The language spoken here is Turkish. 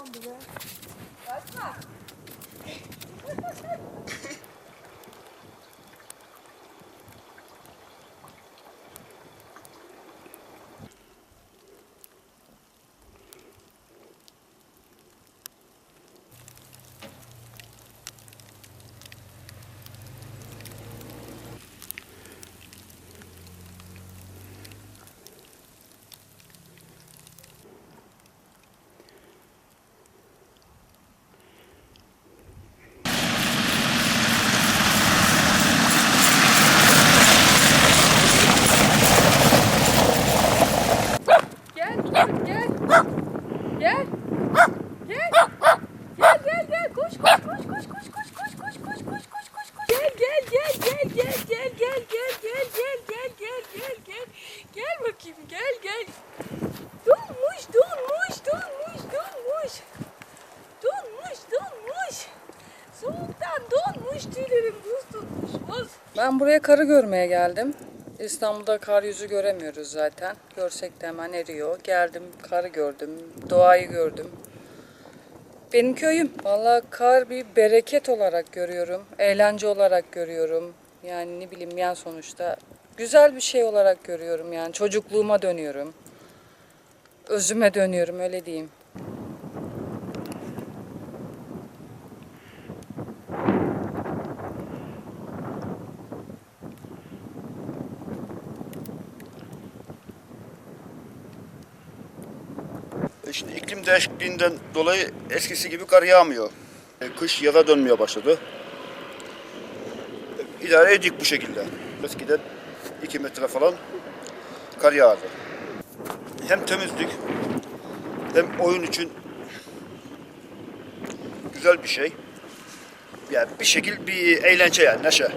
뭐야? 맛있다. Gel. Gel. Gel gel gel koş koş koş koş koş koş koş koş koş koş koş koş koş gel gel gel gel gel gel gel gel gel gel gel gel gel gel gel bakayım gel gel donmuş donmuş donmuş donmuş donmuş donmuş soğuktan donmuş tüylerim buz tutmuş buz. Ben buraya karı görmeye geldim. İstanbul'da kar yüzü göremiyoruz zaten. Görsek de hemen eriyor. Geldim, karı gördüm, doğayı gördüm. Benim köyüm. Vallahi kar bir bereket olarak görüyorum. Eğlence olarak görüyorum. Yani ne bileyim yani sonuçta güzel bir şey olarak görüyorum yani. Çocukluğuma dönüyorum. Özüme dönüyorum öyle diyeyim. Şimdi iklim değişikliğinden dolayı eskisi gibi kar yağmıyor. E, Kış yaza dönmeye başladı. İdare edecek bu şekilde. Eskiden 2 metre falan kar yağardı. Hem temizlik hem oyun için güzel bir şey. Yani bir şekil bir eğlence yani neşe.